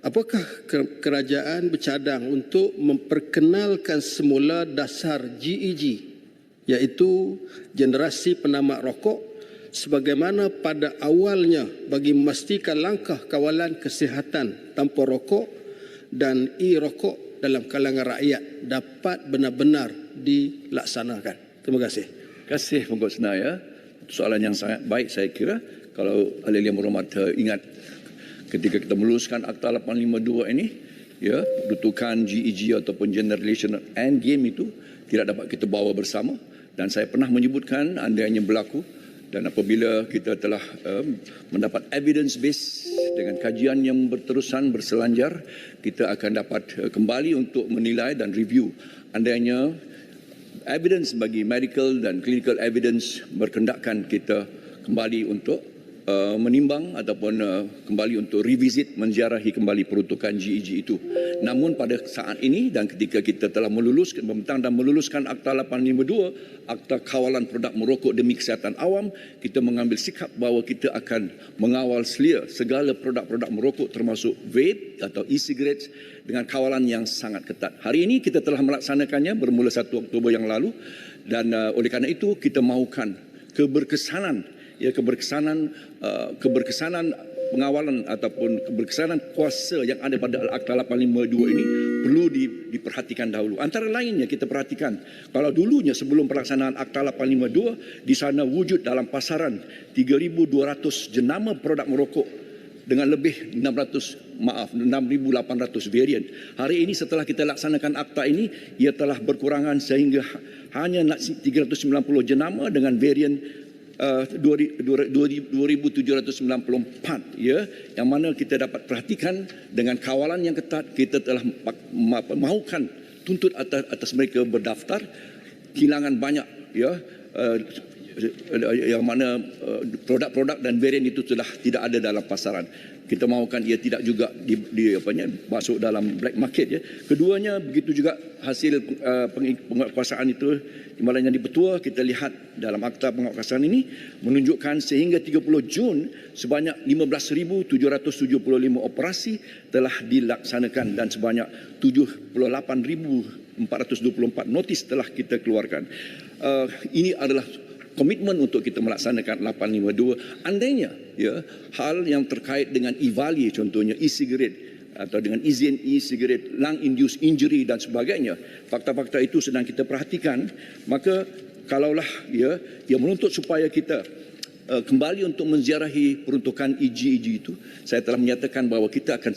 apakah ke- kerajaan bercadang untuk memperkenalkan semula dasar GEG iaitu generasi penamak rokok sebagaimana pada awalnya bagi memastikan langkah kawalan kesihatan tanpa rokok dan e-rokok dalam kalangan rakyat dapat benar-benar dilaksanakan. Terima kasih. Terima kasih Pengkut Senaya. Soalan yang sangat baik saya kira. Kalau yang berhormat eh, ingat ketika kita meluluskan Akta 852 ini, ya, dudukan GEG ataupun Generation End Game itu tidak dapat kita bawa bersama. Dan saya pernah menyebutkan andainya berlaku dan apabila kita telah um, mendapat evidence base dengan kajian yang berterusan berselanjar, kita akan dapat uh, kembali untuk menilai dan review andainya evidence bagi medical dan clinical evidence berkendakkan kita kembali untuk uh, menimbang ataupun uh, kembali untuk revisit menziarahi kembali peruntukan GEG itu. Namun pada saat ini dan ketika kita telah meluluskan membentang dan meluluskan Akta 852, Akta Kawalan Produk Merokok demi Kesihatan Awam, kita mengambil sikap bahawa kita akan mengawal selia segala produk-produk merokok termasuk vape atau e-cigarettes dengan kawalan yang sangat ketat. Hari ini kita telah melaksanakannya bermula 1 Oktober yang lalu dan uh, oleh kerana itu kita mahukan keberkesanan ya keberkesanan uh, keberkesanan pengawalan ataupun keberkesanan kuasa yang ada pada Akta 852 ini perlu di, diperhatikan dahulu. Antara lainnya kita perhatikan kalau dulunya sebelum pelaksanaan Akta 852 di sana wujud dalam pasaran 3200 jenama produk merokok dengan lebih 600 maaf 6800 varian. Hari ini setelah kita laksanakan akta ini ia telah berkurangan sehingga hanya nak 390 jenama dengan varian uh, 2794 ya yang mana kita dapat perhatikan dengan kawalan yang ketat kita telah ma- mahukan tuntut atas atas mereka berdaftar kehilangan banyak ya uh, yang mana uh, produk-produk dan varian itu sudah tidak ada dalam pasaran. Kita mahukan ia tidak juga di, di apanya masuk dalam black market ya. Keduanya begitu juga hasil peng- penguatkuasaan itu timbalan yang dipetua kita lihat dalam akta penguatkuasaan ini menunjukkan sehingga 30 Jun sebanyak 15,775 operasi telah dilaksanakan dan sebanyak 78,424 notis telah kita keluarkan. Uh, ini adalah komitmen untuk kita melaksanakan 852 andainya ya hal yang terkait dengan e-vali contohnya e-cigarette atau dengan izin e-cigarette lung induced injury dan sebagainya fakta-fakta itu sedang kita perhatikan maka kalaulah ya dia menuntut supaya kita uh, kembali untuk menziarahi peruntukan EG-EG itu saya telah menyatakan bahawa kita akan